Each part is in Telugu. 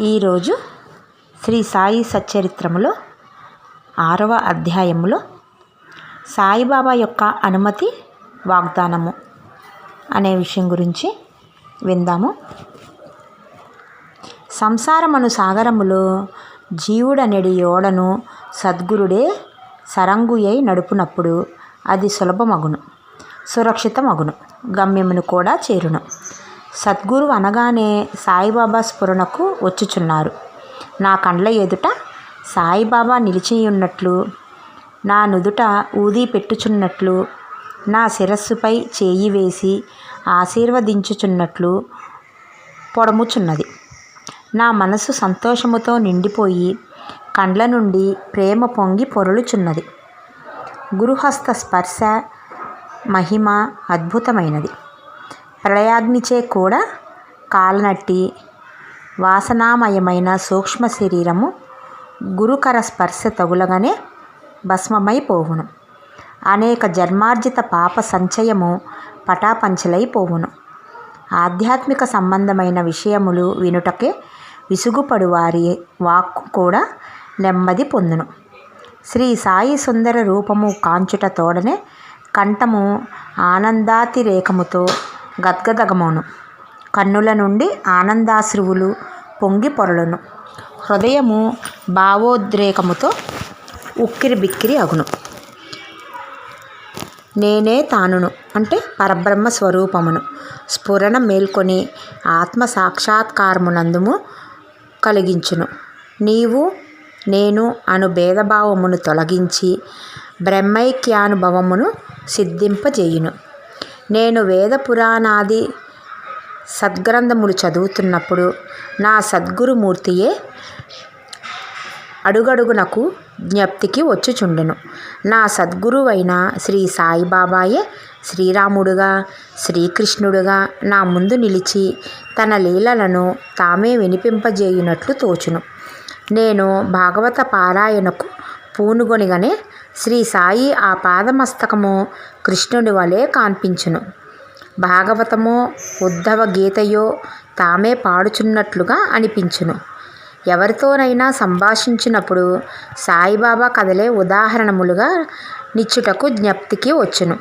ఈరోజు శ్రీ సాయి సచ్చరిత్రములో ఆరవ అధ్యాయములో సాయిబాబా యొక్క అనుమతి వాగ్దానము అనే విషయం గురించి విందాము. సంసారమను సాగరములో జీవుడనెడి ఓడను సద్గురుడే సరంగుయై నడుపునప్పుడు అది సులభమగును సురక్షితమగును గమ్యమును కూడా చేరును. సద్గురు అనగానే సాయిబాబా స్ఫురణకు వచ్చుచున్నారు. నా కండ్ల ఎదుట సాయిబాబా నిలిచియున్నట్లు నా నుదుట ఊది పెట్టుచున్నట్లు నా శిరస్సుపై చేయి వేసి ఆశీర్వదించుచున్నట్లు పొడముచున్నది. నా మనసు సంతోషముతో నిండిపోయి కండ్ల నుండి ప్రేమ పొంగి పొరలుచున్నది. గురుహస్త స్పర్శ మహిమ అద్భుతమైనది. ప్రళయాగ్నిచే కూడా కాలనట్టి వాసనామయమైన సూక్ష్మ శరీరము గురుకర స్పర్శ తగులగానే భస్మమైపోవును. అనేక జన్మార్జిత పాప సంచయము పటాపంచలైపోవును. ఆధ్యాత్మిక సంబంధమైన విషయములు వినుటకే విసుగుపడు వారి వాక్కు కూడా నెమ్మది పొందును. శ్రీ సాయి సుందర రూపము కాంచుట తోడనే కంఠము ఆనందాతిరేకముతో గద్గదగమోను. కన్నుల నుండి ఆనందాశ్రువులు పొంగి పొరలును. హృదయము భావోద్రేకముతో ఉక్కిరి బిక్కిరి అగును. నేనే తానును అంటే పరబ్రహ్మ స్వరూపమును. స్ఫురణ మేల్కొని ఆత్మ సాక్షాత్కారమునందుము కలిగించును. నీవు నేను అను భేదభావమును తొలగించి బ్రహ్మైక్యానుభవమును సిద్ధింపజేయును. నేను వేద పురాణాది సద్గ్రంథములు చదువుతున్నప్పుడు నా సద్గురుమూర్తియే అడుగడుగునకు జ్ఞప్తికి వచ్చుచుండెను. నా సద్గురువైన శ్రీ సాయిబాబాయే శ్రీరాముడుగా శ్రీకృష్ణుడుగా నా ముందు నిలిచి తన లీలలను తామే వినిపింపజేయునట్లు తోచును. నేను భాగవత పారాయణకు పూనుగొనిగనే శ్రీ సాయి ఆ పాదమస్తకము కృష్ణుడి వలె కాన్పించును. భాగవతమో ఉద్ధవ గీతయో తామే పాడుచున్నట్లుగా అనిపించును. ఎవరితోనైనా సంభాషించినప్పుడు సాయిబాబా కథలే ఉదాహరణములుగా నిచ్చుటకు జ్ఞప్తికి వచ్చును.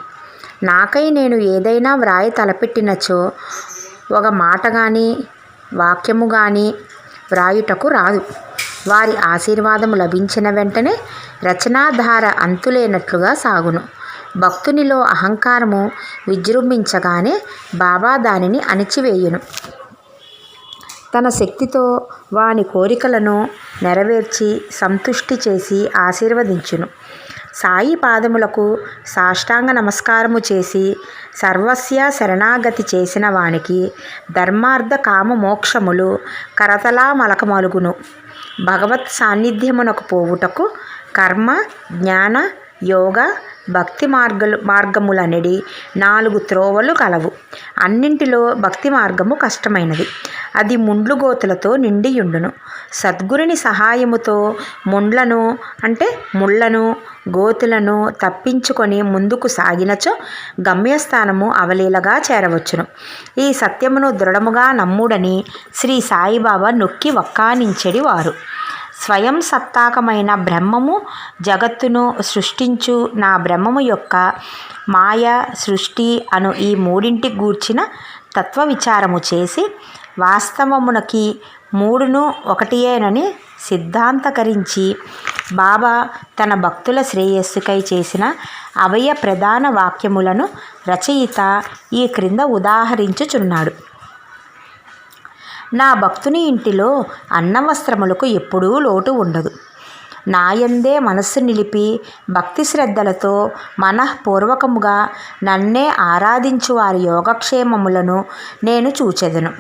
నాకై నేను ఏదైనా వ్రాయి తలపెట్టినచో ఒక మాట కానీ వాక్యము కానీ వ్రాయుటకు రాదు. వారి ఆశీర్వాదము లభించిన వెంటనే రచనాధార అంతులేనట్లుగా సాగును. భక్తునిలో అహంకారము విజృంభించగానే బాబా దానిని అణిచివేయును. తన శక్తితో వాని కోరికలను నెరవేర్చి సంతుష్టి చేసి ఆశీర్వదించును. సాయి పాదములకు సాష్టాంగ నమస్కారము చేసి సర్వస్య శరణాగతి చేసిన వానికి ధర్మార్థ కామ మోక్షములు కరతలా మలకమలుగును. భగవత్ సాన్నిధ్యమునకు పోవుటకు కర్మ జ్ఞాన యోగ భక్తి మార్గలు మార్గములనడి నాలుగు త్రోవలు కలవు. అన్నింటిలో భక్తి మార్గము కష్టమైనది. అది ముండ్లు గోతులతో నిండియుండును. సద్గురుని సహాయముతో ముండ్లను అంటే ముళ్ళను గోతులను తప్పించుకొని ముందుకు సాగినచో గమ్యస్థానము అవలీలగా చేరవచ్చును. ఈ సత్యమును దృఢముగా నమ్ముడని శ్రీ సాయిబాబా నొక్కి వక్కానించెడి వారు. స్వయం సత్తాకమైన బ్రహ్మము జగత్తును సృష్టించు నా బ్రహ్మము యొక్క మాయ సృష్టి అను ఈ మూడింటి గూర్చిన తత్వ విచారము చేసి వాస్తవమునకి మూడును ఒకటియేనని సిద్ధాంతకరించి బాబా తన భక్తుల శ్రేయస్సుకై చేసిన అభయ ప్రధాన వాక్యములను రచయిత ఈ క్రింద ఉదాహరించుచున్నాడు. నా భక్తుని ఇంటిలో అన్నవస్త్రములకు ఎప్పుడూ లోటు ఉండదు. నాయందే మనస్సు నిలిపి భక్తి శ్రద్ధలతో మనఃపూర్వకముగా నన్నే ఆరాధించు వారి యోగక్షేమములను నేను చూచెదను.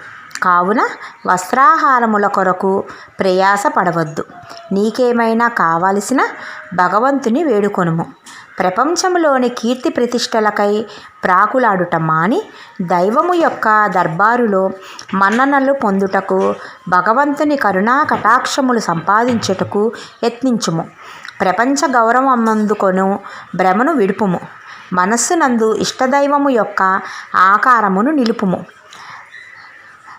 కావున వస్త్రాహారముల కొరకు ప్రయాస పడవద్దు నీకేమైనా కావలసిన భగవంతుని వేడుకొనుము. ప్రపంచంలోని కీర్తి ప్రతిష్టలకై ప్రాకులాడుట మాని దైవము యొక్క దర్బారులో మన్ననలు పొందుటకు భగవంతుని కరుణా కటాక్షములు సంపాదించుటకు యత్నించుము. ప్రపంచ గౌరవమందుకొను భ్రమను విడుపుము. మనస్సునందు ఇష్టదైవము యొక్క ఆకారమును నిలుపుము.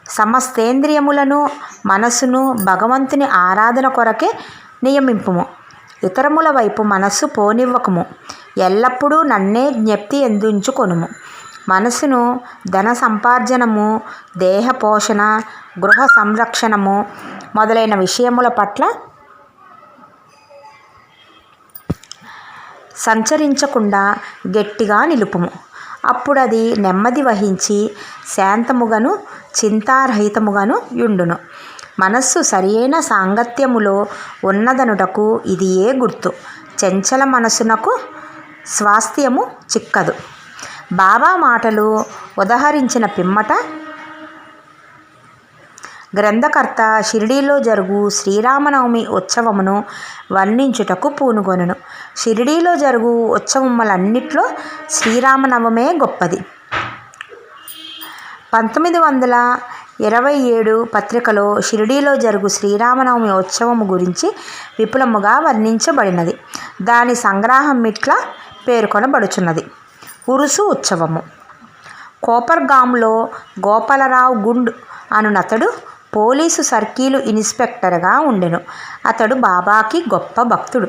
సమస్తేంద్రియములను మనస్సును భగవంతుని ఆరాధన కొరకే నియమింపుము. ఇతరముల వైపు మనస్సు పోనివ్వకము. ఎల్లప్పుడూ నన్నే జ్ఞప్తి ఎందుంచుకొనుము. మనసును ధన సంపార్జనము దేహ పోషణ గృహ సంరక్షణము మొదలైన విషయముల పట్ల సంచరించకుండా గట్టిగా నిలుపుము. అప్పుడు అది నెమ్మది వహించి శాంతముగాను చింతారహితముగాను యుండును. మనస్సు సరియైన సాంగత్యములో ఉన్నదనుటకు ఇది ఏ గుర్తు? చంచల మనసునకు స్వాస్థ్యము చిక్కదు. బాబా మాటలు ఉదహరించిన పిమ్మట గ్రంథకర్త షిరిడీలో జరుగు శ్రీరామనవమి ఉత్సవమును వర్ణించుటకు పూనుగొనెను షిరిడీలో జరుగు ఉత్సవములన్నిట్లో శ్రీరామనవమే గొప్పది. పంతొమ్మిది వందల ఇరవై ఏడు పత్రికలో షిరిడీలో జరుగు శ్రీరామనవమి ఉత్సవము గురించి విపులముగా వర్ణించబడినది. దాని సంగ్రహం ఇట్లా పేర్కొనబడుచున్నది. ఉరుసు ఉత్సవము. కోపర్గాంలో గోపాలరావు గుండ్ అనునతడు పోలీసు సర్కిలు ఇన్స్పెక్టర్గా ఉండెను. అతడు బాబాకి గొప్ప భక్తుడు.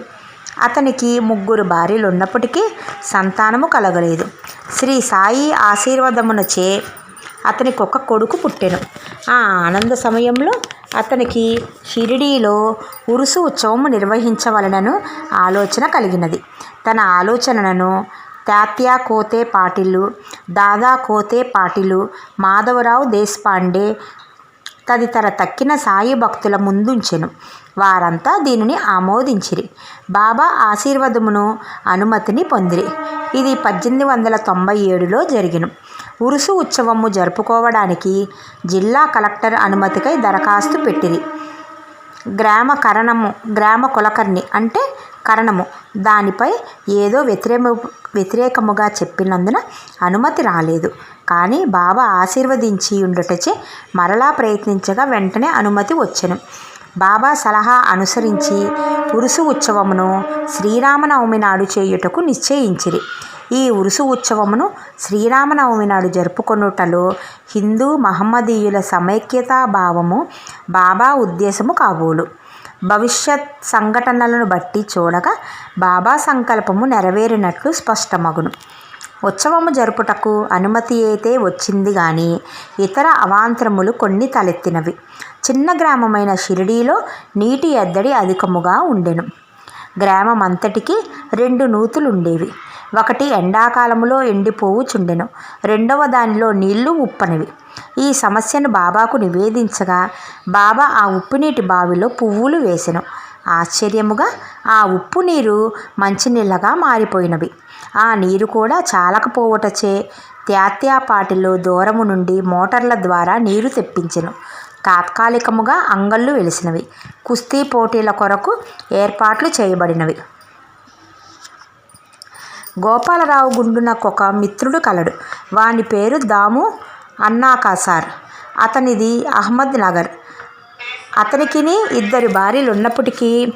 అతనికి ముగ్గురు భార్యలు ఉన్నప్పటికీ సంతానము కలగలేదు. శ్రీ సాయి ఆశీర్వాదమునచే అతనికి ఒక కొడుకు పుట్టెను. ఆ ఆనంద సమయంలో అతనికి షిరిడీలో ఉరుసు ఉత్సవము నిర్వహించవలనను ఆలోచన కలిగినది. తన ఆలోచనలను తాత్యా కోతే పాటిలు దాదా కోతే పాటిలు మాధవరావు దేశపాండే తదితర తక్కిన సాయి భక్తుల ముందుంచెను. వారంతా దీనిని ఆమోదించిరి. బాబా ఆశీర్వాదమును అనుమతిని పొందిరి. ఇది పద్దెనిమిది వందల తొంభై ఏడులో జరిగిన. ఉరుసు ఉత్సవము జరుపుకోవడానికి జిల్లా కలెక్టర్ అనుమతికై దరఖాస్తు పెట్టిరి. గ్రామ కరణము గ్రామ కులకర్ణి అంటే కరణము. దానిపై ఏదో వ్యతిరేక వ్యతిరేకముగా చెప్పినందున అనుమతి రాలేదు. కానీ బాబా ఆశీర్వదించి ఉండుటచే మరలా ప్రయత్నించగా వెంటనే అనుమతి వచ్చెను. బాబా సలహా అనుసరించి ఉరుసు ఉత్సవమును శ్రీరామనవమి నాడు చేయుటకు నిశ్చయించిరి. ఈ ఉరుసు ఉత్సవమును శ్రీరామనవమి నాడు జరుపుకొనుటలో హిందూ మహమ్మదీయుల సమైక్యతా భావము బాబా ఉద్దేశము కాబోలు. భవిష్యత్ సంఘటనలను బట్టి చూడగా బాబా సంకల్పము నెరవేరినట్లు స్పష్టమగును. ఉత్సవము జరుపుటకు అనుమతి అయితే వచ్చింది కానీ ఇతర అవాంతరములు కొన్ని తలెత్తినవి. చిన్న గ్రామమైన షిరిడీలో నీటి ఎద్దడి అధికముగా ఉండెను. గ్రామం అంతటికి రెండు నూతులుండేవి. ఒకటి ఎండాకాలంలో ఎండిపోవు చుండెను. రెండవ దానిలో నీళ్ళు ఉప్పనివి. ఈ సమస్యను బాబాకు నివేదించగా బాబా ఆ ఉప్పునీటి బావిలో పువ్వులు వేసెను. ఆశ్చర్యముగా ఆ ఉప్పు నీరు మంచినీళ్ళగా మారిపోయినవి. ఆ నీరు కూడా చాలకపోవటచే త్యాత్యాపాటిలో దూరము నుండి మోటార్ల ద్వారా నీరు తెప్పించెను. తాత్కాలికముగా అంగళ్ళు వెలిసినవి. కుస్తీ పోటీల కొరకు ఏర్పాట్లు చేయబడినవి. గోపాలరావు గుండునకు ఒక మిత్రుడు కలడు. వాని పేరు దాము అన్నాకాసార్. అతనిది అహ్మద్ నగర్. అతనికిని ఇద్దరు భార్యలు ఉన్నప్పటికీ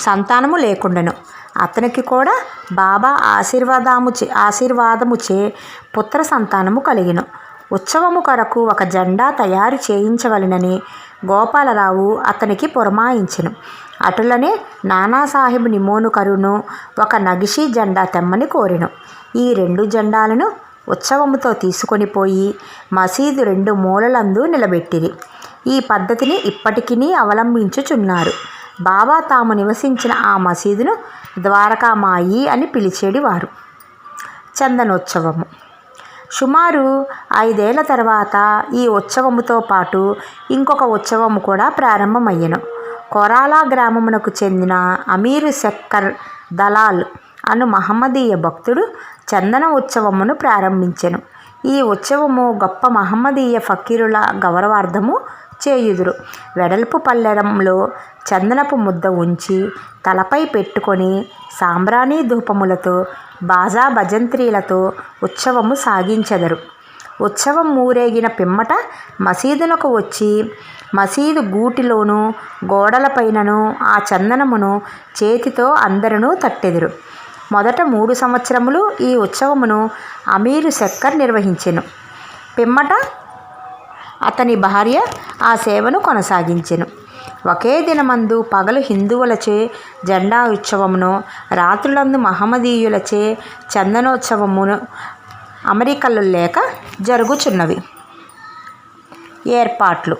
సంతానము లేకుండెను. అతనికి కూడా బాబా ఆశీర్వాదము చే ఆశీర్వాదముచే పుత్ర సంతానము కలిగిను. ఉత్సవము కొరకు ఒక జెండా తయారు చేయించవలెనని గోపాలరావు అతనికి పురమాయించెను. అటులనే నానాసాహెబ్ నిమోనుకరును ఒక నగిషీ జెండా తెమ్మని కోరెను. ఈ రెండు జెండాలను ఉత్సవముతో తీసుకొని పోయి మసీదు రెండు మూలలందు నిలబెట్టిరి. ఈ పద్ధతిని ఇప్పటికీ అవలంబించుచున్నారు. బాబా తాము నివసించిన ఆ మసీదును ద్వారకామాయి అని పిలిచేడివారు. చందనోత్సవము. సుమారు ఐదేళ్ళ తర్వాత ఈ ఉత్సవముతో పాటు ఇంకొక ఉత్సవము కూడా ప్రారంభమయ్యను. కొరాలా గ్రామమునకు చెందిన అమీరు శక్కర్ దలాల్ అను మహమ్మదీయ భక్తుడు చందన ఉత్సవమును ప్రారంభించెను. ఈ ఉత్సవము గొప్ప మహమ్మదీయ ఫకీరుల గౌరవార్థము చేయుదురు. వెడల్పు పల్లెరంలో చందనపు ముద్ద ఉంచి తలపై పెట్టుకొని సాంబ్రాణి ధూపములతో బాజా భజంత్రీలతో ఉత్సవము సాగించెదరు. ఉత్సవం ఊరేగిన పిమ్మట మసీదునకు వచ్చి మసీదు గూటిలోను గోడలపైనను ఆ చందనమును చేతితో అందరూ తట్టెదురు. మొదట మూడు సంవత్సరములు ఈ ఉత్సవమును అమీరు శక్కర్ నిర్వహించెను. పిమ్మట అతని భార్య ఆ సేవను కొనసాగించెను. ఒకే దినమందు పగలు హిందువులచే జెండా ఉత్సవమును రాత్రులందు మహమ్మదీయులచే చందనోత్సవమును అమెరికలు లేక జరుగుచున్నవి. ఏర్పాట్లు.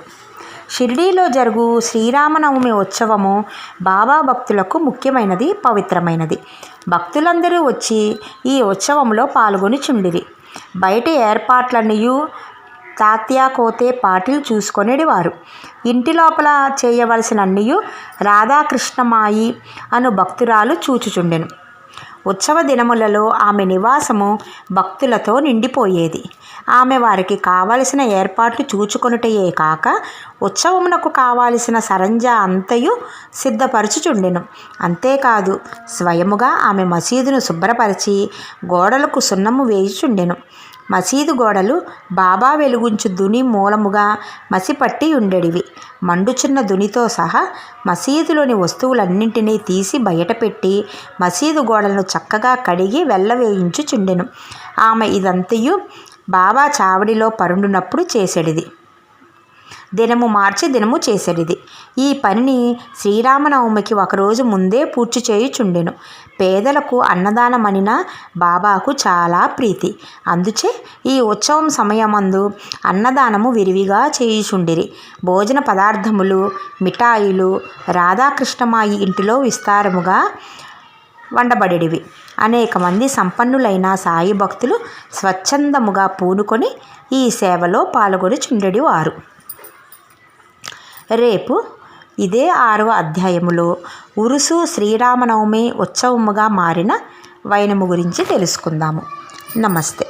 షిరిడీలో జరుగు శ్రీరామనవమి ఉత్సవము బాబా భక్తులకు ముఖ్యమైనది పవిత్రమైనది. భక్తులందరూ వచ్చి ఈ ఉత్సవంలో పాల్గొని చుండిరి. బయట తాత్యా కోతే పాటిల్ చూసుకొనేటివారు ఇంటి లోపల చేయవలసినన్నీ రాధాకృష్ణమాయి అను భక్తురాలు చూచుచుండెను. ఉత్సవ దినములలో ఆమె నివాసము భక్తులతో నిండిపోయేది. ఆమె వారికి కావలసిన ఏర్పాట్లు చూచుకొనుటయే కాక ఉత్సవమునకు కావలసిన సరంజా అంతయు సిద్ధపరచుచుండెను. అంతేకాదు స్వయముగా ఆమె మసీదును శుభ్రపరిచి గోడలకు సున్నము వేయుచుండెను. మసీదు గోడలు బాబా వెలుగుంచు దుని మూలముగా మసిపట్టి ఉండేడివి మండుచున్న దునితో సహా మసీదులోని వస్తువులన్నింటినీ తీసి బయటపెట్టి మసీదు గోడలను చక్కగా కడిగి వెళ్ళవేయించుచుండెను ఆమె ఇదంతయు బాబా చావడిలో పరుండునప్పుడు చేసేడిది. దినము మార్చి దినము చేసేడిది. ఈ పనిని శ్రీరామనవమికి ఒకరోజు ముందే పూర్తి చేయుచుండెను. పేదలకు అన్నదానమనిన బాబాకు చాలా ప్రీతి. అందుచే ఈ ఉత్సవం సమయమందు అన్నదానము విరివిగా చేయుచుండిరి. భోజన పదార్థములు మిఠాయిలు రాధాకృష్ణమాయి ఇంటిలో విస్తారముగా వండబడేటివి అనేక మంది సంపన్నులైన సాయి భక్తులు స్వచ్ఛందముగా పూనుకొని ఈ సేవలో పాల్గొని వారు రేపు ఇదే ఆరవ అధ్యాయములో ఉరుసు శ్రీరామనవమి ఉత్సవముగా మారిన వైనము గురించి తెలుసుకుందాము. నమస్తే.